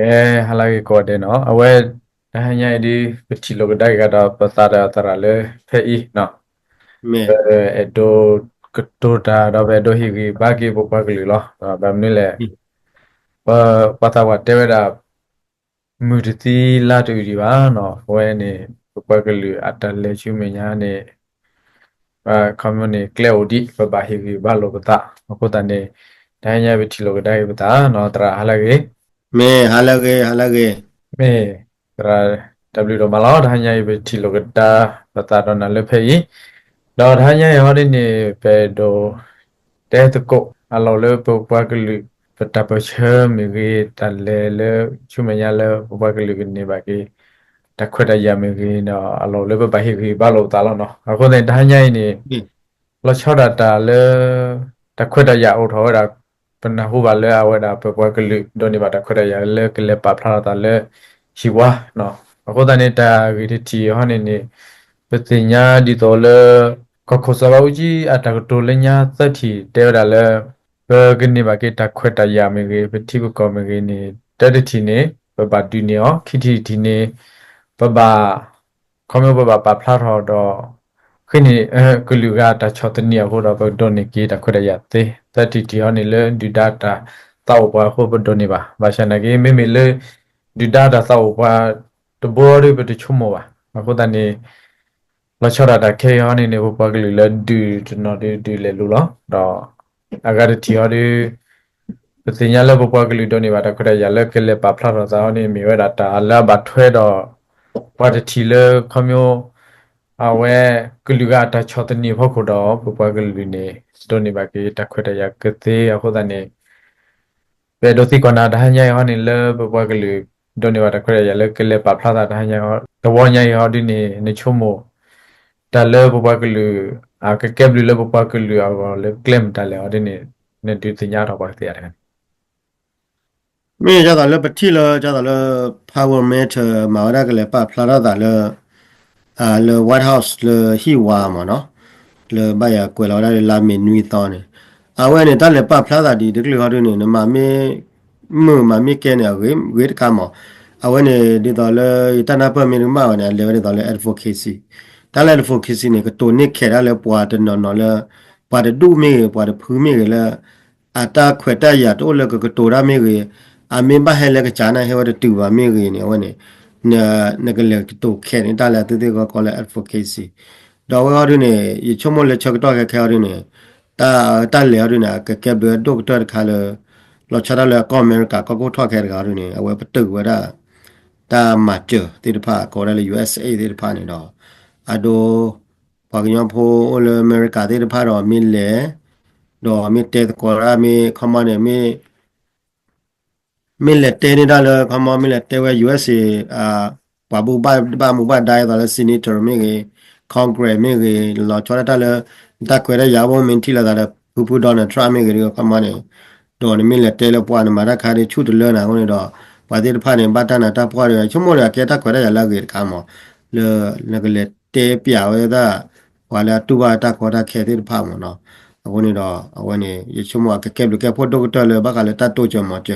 Eh, halagi kode no. Awe hanya di kecil lo gede kata pesara tara le pei no. မဲ Eh, edo kedo da da edo higi bagi bupa geli lo. Bam ni le. Pa pata wa tewe da murti la tu di ba no. We ni bupa geli atale chume nya ni. Pa kamu ni kleodi pa ba higi ba lo bata. Aku tane. Hanya kecil lo gede bata no tara halagi. မဲဟာလကေဟာလကေ me tra w do malo da nya be ti lo da ta do na le phe yi do da nya yo de ni pe do te to ko a lo le po pa ke lu pe ta pe che me ge ta le le chu me nya le po pa ke lu ni ba ke ta khwet da ya me ge no a lo le ba hi ge ba lo ta lo no a ko ne da nya ni อืม lo chho da ta le ta khwet da ya o tho da ပနဟုပါလဲအဝဒါပပကလူဒိုနေပါတခရရလဲကလဲပါဖလာတာလဲရှိဝါနော်အခုတနေတာဂီတီဟောနေနေပတိညာဒီတော်လဲကခုစဘာကြီးအတကတိုလညာသတိတဲရလဲဘကနေပါကေတခွတ်တရမေကေပတိကကောမေကေနေတတတီနေပပဒူနေယောခိတီတီနေပပခေါမေပပပဖလာထော်တော့ ခင်းနေအဲကလူကတာချောတနီယဟိုတော့ဘဒိုနေကီတခွရရတဲ့တတိတီဟောနေလေဒီဒတာတောက်ပွားဟိုဘဒိုနေပါဘာရှနာကေမေမေလေဒီဒတာတောက်ပွားတဘောရဘတချုံမပါအခုတနေလချရတာခေဟောနေနေဘပကလူလေဒူတနော်ဒီဒီလေလူလောတော့အဂရတီဟောဒီပတိညာလေဘပကလူဒိုနေပါတခွရရလေကလေပါဖလာတော့ဇာဟောနေမြေဝဒတာအလာဘထွဲတော့ပါတီလေခမျိုး အဝဲကလူကတချောတနေဖို့ခုတော့ပပကလူနေစတိုနေပါကေတခွတ်တရကသေးအခုတနေဘယ်လိုသိကနာဒါညရဟနေလပပကလူဒိုနေပါတခွတ်ရလကလေပပလာတာညရတဝညရဟဒီနေနေချုံမတလပပကလူအကကက်ဘလူလပပကလူအဝလေကလမ်တလေဟဒီနေနေတူတင်ရတော့ပါသေးရတယ်မဲကြတာလဲပတိလဲကြတာလဲ power meter မာရကလဲပဖလာရတာလဲ အာလဲ white house လဲဟီဝါမနော်လဲဘယာကွယ်လာရလာမီနွီတောနေအဝဲနေတလဲပဖလာတာဒီဒီကလေးဟောရနေနမမေမမမေကဲနေဝေဝေကမောအဝဲနေဒီတော့လဲတနာပမီနမဝနေလဲတော့လဲ advocacy တလဲ advocacy နေကတိုနေခဲရလဲပွားတဲ့နော်နော်လဲပွားတဲ့ဒုမေပွားတဲ့ဖူးမေလဲအတာခွေတရတော့လဲကတိုရမေကြီး a min ba hele ka chana he wa tu ba mi ge ni wa ni na na ga le to khe ni ta la tu tu ko ko le advocacy do wa ri ne yi chomo le chok to ka kha ri ne ta ta le ri na ka ke be doctor kha le lo chara le ko america ko ko thwa khe ga ri ne a wa pa tu wa da ta ma che ti de pha ko le usa ti de pha ni do a do pa ga yo pho le america ti de pha do mi le do mi te ko ra mi khama ne mi มิเลเตนี่ได้เลยคำว่ามิเลเตว่า USA อ่าปาบูบ้าบ้ามูบ้าได้ตอนละซีนิเตอร์มิเกคอนเกรสมิเกลอชอได้เลยตะเควได้ยาวมินที่ละได้ผู้ผู้ดอนทรัมป์มิเกก็คำว่าเนี่ยดอนมิเลเตละปวนมาได้คาได้ชุดเลยนะคนนี้ดอปาติพาเนี่ยบ้านนั้นตาปวดเลยชั่วโมงละแกตะเควได้ยาละเกคำว่าle le le te pia we da wala tu ba ta ko da khe ti pha mo no အခုနေတော့အခုနေရချုံမကကဲဘလကဖို့တော့တော်လေဘာကလေတတ်တော့ကြမှာကျ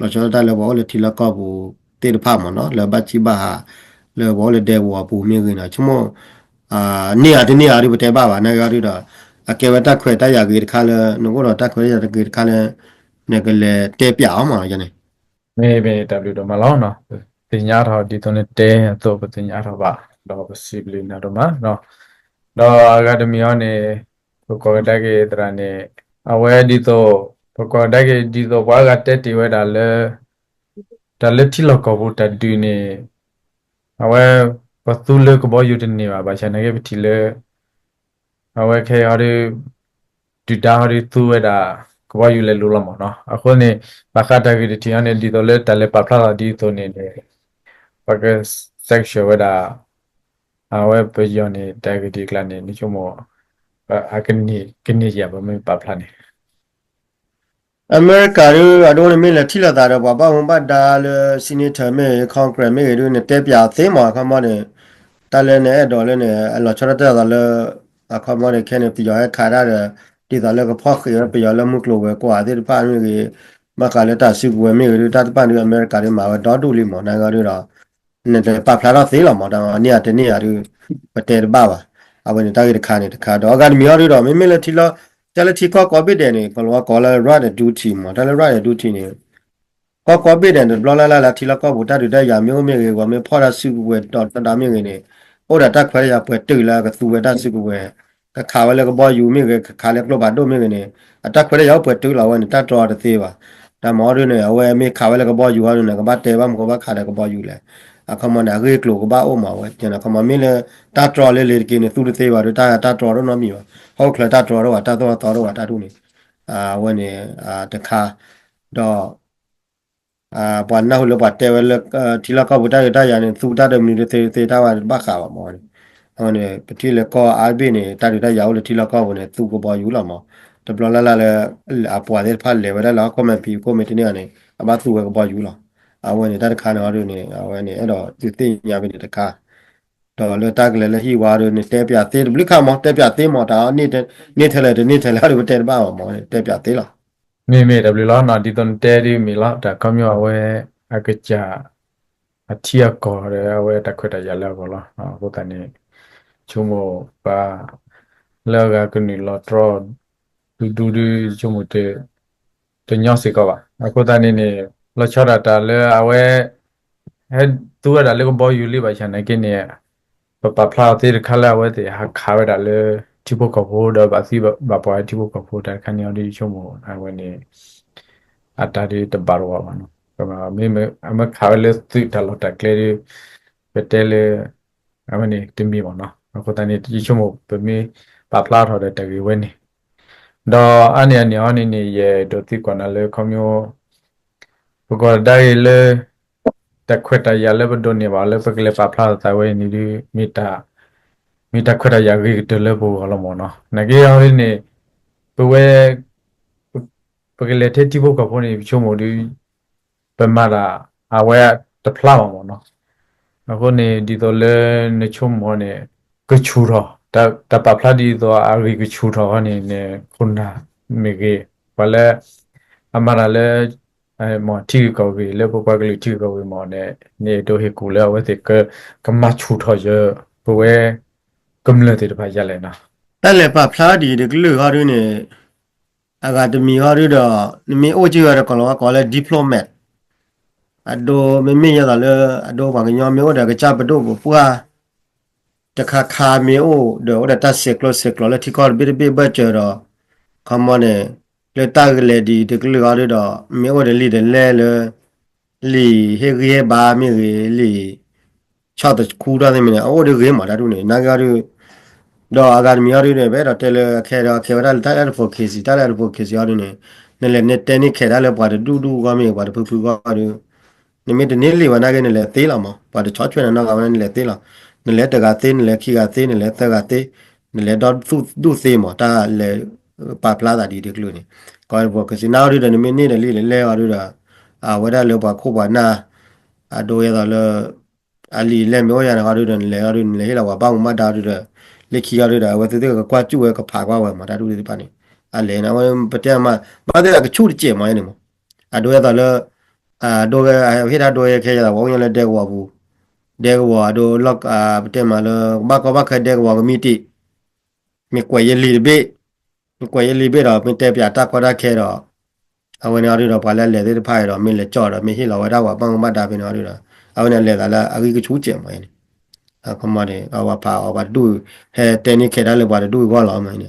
လောချောတာလေဘောလေတီလကောဘူတေတဖမနော်လေဘတ်ချီဘာဟာလေဘောလေဒေဝပူမြင်နေတာချုံမအာနေရတနေရဒီဘတဲပါပါနေရဒီတော့အကေဝတခွေတရကြီးတခါလေငိုတော့တခွေရကြီးတခါလေနေကလေတဲပြအောင်မှာယနေမေဘေ w တော့မလောနော်တင်ညာတော့ဒီတော့နေတဲတော့ပတင်ညာတော့ပါတော့ possibly နာတော့မနော်တော့ academy နဲ့ကိုကတကေတရနဲ့အဝဲဒီတော့ ပကောတကေဒီတော့ဘာကတက်တီဝဲတာလဲဒါလက်တီလောက်ကောဘူးတတူနေအဝဲပသူလကဘောယူတင်နေပါဘာချန်နေပတီလဲအဝဲခေဟာဒီဒီတာဟာဒီသူဝဲတာကဘောယူလဲလို့လာမနော်အခုနေဘာခတာကေတီအနေဒီတော့လဲတလဲပပလာဒီတော့နေတယ်ပကဆက်ရှဝဲတာအဝဲပယောနေတကေတီကလနေနိချုံမော a cái này cái này giờ bọn mình bảo plan này အမေရိကရအတော့မင်းလက်ထိလာတာတော့ဘာဘာမှမဒါလစီနီတာမဲကွန်ဂရက်မဲရနေတက်ပြသေးမှာခမနဲ့တလည်းနဲ့တော့လည်းနဲ့အလောချရတဲ့ကလည်းအခမနဲ့ခဲနေပြရခါရတဲ့ဒီတော့လည်းကဖောက်ခရပြရလည်းမှုကလို့ပဲကွာဒီပါမျိုးကြီးမကလည်းတာစီကွယ်မြေရတာတပန်ဒီအမေရိကတွေမှာဒေါ်တူလီမော်နိုင်ငံတွေတော့နေတယ်ပပလာတော့သေးလော်မော်တော့အနည်းတနည်းရပတဲပါပါအဝင်တာရခါနေတခါတော့ကမြေရတော့မင်းမလည်းထီလော တလတီကောကောဘစ်တယ်နေကလောကောလာရတဲ့ဒူတီမော်တလရတဲ့ဒူတီနေကောကောဘစ်တယ်ဘလလာလာလာထီလောကောဘူတာတူတဲ့ရမျိုးမြေကွာမင်းဖော်ရစီကွယ်တော့တတာမြေနေဟိုတာတက်ခွဲရပွဲတူလာကသူဝဲတာစီကွယ်ကခါဝဲလည်းကဘောယူမြေကခါလည်းကလောပါတော့မြေနေအတက်ခွဲရရောက်ပွဲတူလာဝဲတတ်တော်တဲ့သေးပါ da mo ru ne awe me kha wele ko bo yu ha ne ko ba te ba mo ko ba kha de ko bo yu le a ko ma na ge klo ko ba o ma we jan ko ma me le ta tro le le ki ne tu de te ba ru ta ta tro ro no mi ba ho kle ta tro ro wa ta to to ro wa ta tu ni a we ne a ta kha do a pa na hu lo ba te we le ti la ko bu ta ta ya ne tu ta de mi de te te ta ba ba kha ba mo ni ဟိုနေပတိလေကောအာဘိနေတာတူတာရောက်လေတီလကောဘနေသူကိုပေါ်ယူလာမောတဘလလာလာလေအပွားတဲ့ဖတ်လေဝရလာကွန်မန့်ပီကိုမတီနေနေအမသူကပေါ်ယူလာ အဝနေတတခါနော်ရနေအဝနေအဲ့တော့ဒီသိညာဘိတခါတော့လေတကလေလေဟိဝါရနေတဲပြသေးဘလိခမောတဲပြသေးမောတာနေ့နေ့ထဲလေနေ့ထဲလာရတဲပါမောတဲပြသေးလားမေမေ W လာနာဒီတန်တဲဒီမီလာတာကမြောဝဲအကကြအထီယကောရဝဲတခွတ်တရလာကောလားနော်ဘုတန်ချုံမပါလောကကနီလောထရဒူဒူဒီချုံမတေတညောစီကောပါအခုတန်နေနေ လောချရတာလဲအဝဲဟဲသူရတာလေကဘောယူလိပါချန်နေကိနေပပဖလာတေခလာဝဲတေဟာခါရတာလေတိဘကဘောတော့ဘာစီဘာပွားတိဘကဘောတာခဏယောဒီချုံမအဝဲနေအတာဒီတဘာရောပါနော်ကမမေမအမခါလေသိတလောတာကလေးပတဲလေအမနေတင်ပြီပါနော်အခုတန်နေတိချုံမပမေပပလာထော်တဲ့တကယ်ဝဲနေတော့အနေအနေအနေနေရဲ့ဒိုတိကွန်နလေကွန်မျိုး ဘကောဒိုင်လေတခွတ်တရလေဘဒိုနေပါလေပကလေပပလာတဝဲနေဒီမီတာမီတာခွတ်တရဂိတလေဘောဟလမောနော်ငကေရောနေပဝဲပကလေတေတိဘကဖိုနေချုံမဒီပမာလာအဝဲတဖလာမောနော်အခုနေဒီတော့လေနေချုံမောနေကချူရောတတပပလာဒီတော့အရိကချူရောနေနေခုနာမေကေဘလဲအမရလဲ အဲမောတီကောဝေလေပပကလေးတီကောဝေမောနေနေတော့ဟေကူလဲဝဲတဲ့ကကမချူထောရဘဝဲကမလတဲ့တဖာရလဲနာတက်လေပဖလာဒီဒီကလူဟာရနေအကဒမီဟာရတော့နမီအိုချီရကလောကောလေဒီပလိုမတ်အဒိုမမေရတာလေအဒိုဘာကညောမေဝဒကချပဒိုကိုပွာတခါခါမေအိုဒေါ်ဒတာဆက်ကလဆက်ကလတီကောဘီဘီဘချေတော့ကမ္မနေ လေတာကလေဒီဒီကလူဟာရတော့မေဝဒလီတယ်လဲလေလီဟေရီဘာမီရီလီချတ်ခူရာနေမနေအိုဒီရေမာဒါတို့နေနာဂါရီတော့အဂါမီယာရီနေပဲတော့တယ်လေခဲတော့ခဲရတာတာရဖို့ခေစီတာရဖို့ခေစီရနေနေလေနေတနေခဲရလေပွားတူတူကမေပွားဖူဖူကရနေမတနေလေဝနာကနေလေသေးလာမပွားချောချွေနာကဝနေလေသေးလာနေလေတကသေးနေလေခိကသေးနေလေတကသေးနေလေတော့သူသူသေးမတာလေ ပါပလာတာဒီဒီကလူနေကောဘောကစီနာရီနေမနေလေလေလေရရအာဝဒလေပွားခုပွားနာအဒိုရတော့လေအလီလေမျိုးရနာကရနေလေရနေလေလာဝပေါင်းမတာရလက်ခီရရတာဝတ်တဲ့ကကွာကျူဝဲကဖာကွာဝဲမှာဒါတို့ဒီပါနေအလဲနော်ပတဲမှာဘာတဲ့ကချူတကျေမနေမအဒိုရတော့လေအာဒိုကဟေတာဒိုရခဲရတာဝုံရလက်တဲ့ကွာဘူးတဲ့ကွာဒိုလော့အာပတဲမှာလေဘာကဘာခတဲ့ကွာမီတီမြေကွယ်ရလီဘေမြေ ကွယ်ရလီဘေတော့မတဲပြတာကွာတာခဲတော့အဝင်ရရတော့ဘာလဲလဲတဲ့ဖိုင်တော့မင်းလေကြော့တော့မင်းဟိလာဝဒါကွာပန်းမတ်တာပင်တော့ရတော့အဝင်လေကလာအကြီးကချူကျေမနေ accommodate our power but do he technique ke dale ba do go la ma ni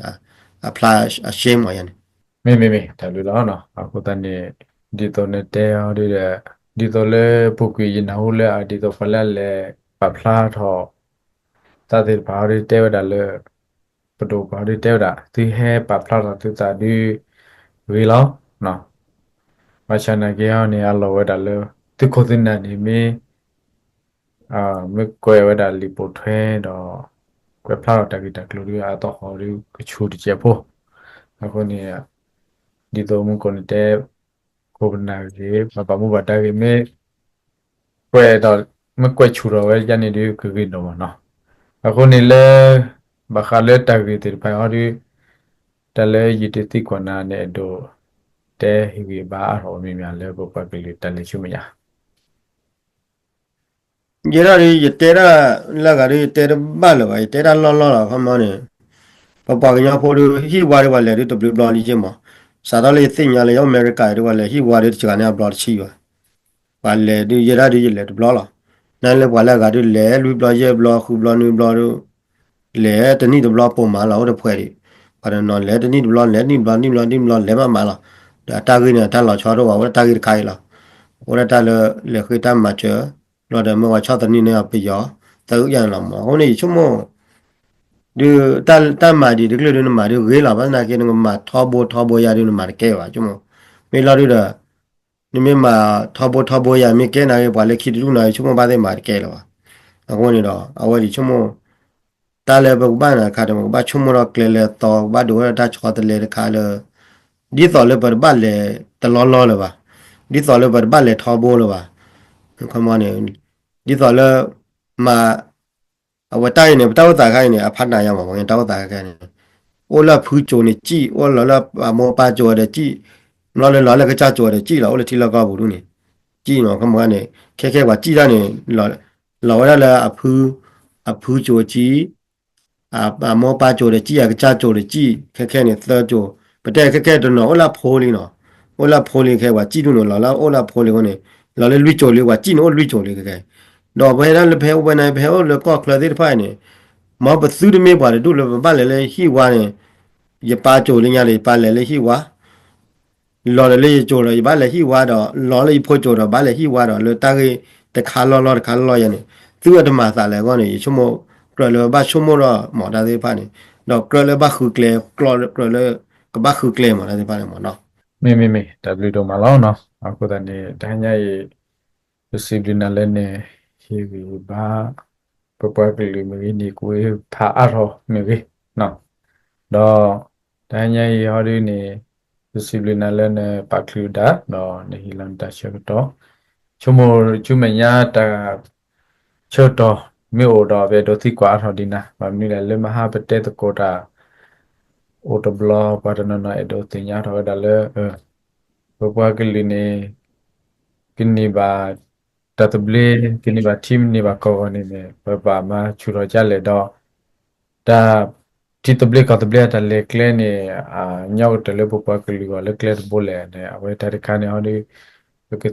apply a shame ma yan မေမေမေတယ်လူလားနော်အခုတန်နေဒီတော့နေတဲအောင်ဒီတဲ့ဒီတော့လေပုတ်ကြီးနာဟုတ်လေအဒီတော့ဖလက်လေပပလာထောတတဲ့ဘာရီတဲဝဒါလေ ပဒိုဘာရီတဲဝဒါဒီဟဲပပလာတာတူတာဒီဝီလောနော်မချနာကေအောင်နေအလောဝဒါလေဒီကိုတင်နေနေမေအာမေကွယ်ဝဒါလီပိုထွဲတော့ကွယ်ဖလာတော့တကီတကလူရီအတော့ဟောရီကချူတကြဖို့အခုနေဒီတော့မကုန်တဲ့ကိုဗနာကြီးမပါမှုပါတာကြီးမေကွယ်တော့မကွယ်ချူတော့ဝဲရနေဒီကကိတော့မနော်အခုနေလေ ဘခါလေတကီတိဖိုင်ဟောဒီတလဲယီတတိကွနာနဲ့တော့တဲဟိဝီဘာအရောမြင်မြန်လဲပပကလေးတန်ချူမညာရေရာရီတေရာလာကရီတေရဘလဘတေရာလောလောလာခမနေပပကညာဖိုရဟီဝါရဝလဲရီတဘလဘလလီချင်မစာတော့လေသိညာလေရောက်အမေရိကရီဝလဲဟီဝါရီချကနေဘလချီပါဘာလဲဒီရေရာရီလေဘလလာနားလေဘလာကရီလဲလူဘလရဲ့ဘလခုဘလနူဘလတို့ လဲတနိတဘလပုံမှာလာတော့ဖွဲ့ရီဘာနော်လဲတနိဘလလဲနိဘလနိဘလနိဘလလဲမမလာဒါတာကိနေတာလာချောတော့ဝတာကိခိုင်လာဝရတာလေလေခိတမချေလော်တယ်မောချတနီနေပြရတူရန်လာမဟိုနေချုံမဒီတန်တမဒီဒီကလေးတွေမှာဒီဝေးလာပါနာကေနမှာထောဘောထောဘောရဒီမှာကဲပါချုံမမေလာရတာနိမမှာထောဘောထောဘောရမြေကဲနာရပါလေခိတူနာချုံမပါတဲ့မှာကဲလာပါအခုနေတော့အဝဲဒီချုံမ တာလေဘဘာနာခါတယ်ဘာချုံမတော့ကလေလေတော့ဘာဒိုရတာချောတလေခါလေဒီတော်လေဘဘာလေတလောလောလေပါဒီတော်လေဘဘာလေထောဘောလေပါခမနေဒီတော့လဲမအဝတိုင်းနေတောက်တာခိုင်းနေအဖတ်နာရမှာဝင်တောက်တာခိုင်းနေအိုလာဖူးကြုံနေကြည့်အိုလာလာမောပါကြော်တယ်ကြည့်လောလဲလောလဲကကြကြော်တယ်ကြည့်လာအိုလေထီလောက်ကောက်ဘူးလို့နေကြည့်နော်ခမကနေခဲခဲပါကြည့်ရနေလောလောရလာအဖူးအဖူးကြော်ကြည့် အမောပါကြော်တယ်ကြည့်ရကကြကြော်တယ်ကြည့်ခဲခဲနေသကြော်ပတဲ့ခဲခဲတော့နော်အိုလာဖိုးလီနော်အိုလာဖိုးလီခဲပါကြည့်လို့နော်လောလာအိုလာဖိုးလီကိုနေလာလေလွိကြော်လေးကကြည့်နော်လွိကြော်လေးကဲတော့ဘယ်ရလဲဖဲဘယ်နိုင်ဖဲလေကော့ကလတဲ့ဖိုင်နေမဘသူဒမေပါတယ်တို့လေပါလေလေဟိဝါနေရပါကြော်လေးညာလေးပါလေလေဟိဝါလော်လေကြော်လေပါလေဟိဝါတော့လော်လေဖို့ကြော်တော့ပါလေဟိဝါတော့လေတာကြီးတခါလော်လော်တခါလော်ရနေသူ့အတမသာလေကောနေချုံမ ကလဘချုံမတော့မော်တာသေးပါနေတော့ကလဘခုကလေကလကလကဘခုကလေမော်တာသေးပါနေမော်နော်မေမေမေ W တော့မလောင်းနော်အခုတည်းနေတန်းညာရေး discipline လည်းနေဟိဝီဘာပပကလေးမီနီကိုဖာအရောမေကေနော်တော့တန်းညာရေးဟောဒီနေ discipline လည်းနေပါကလူဒါတော့နေဟီလန်တချက်တော့ချုံမချုံမညာတာချောတော့ မေအိုတော့ပဲဒိုတိကွာထော်ဒီနာမမီလည်းလေမဟာပတဲ့တကိုတာ auto blog ပါတနနာအဒိုတင်ညာတော့ဒါလည်းဘဘကလေးနေကိနေပါတတဘလေကိနေပါ team နေပါကောနေနေဘဘမချူတော့ကြလေတော့ဒါတီတဘလေကတဘလေတလေကလနေအာညောက်တလေဘဘကလေးကလေကလေဘိုလေနေအဝဲတရခါနေဟောဒီက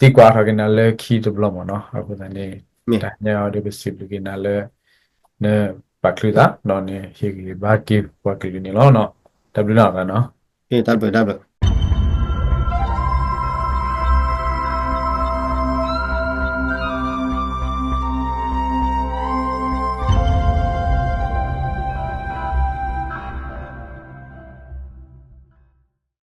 တိကွာခကနလေခီတဘလမနော်အခုတည်း နေဒါညောက်ဒီဘစီပလကနလေနေပါကလူတာနော်နေဟေကြီး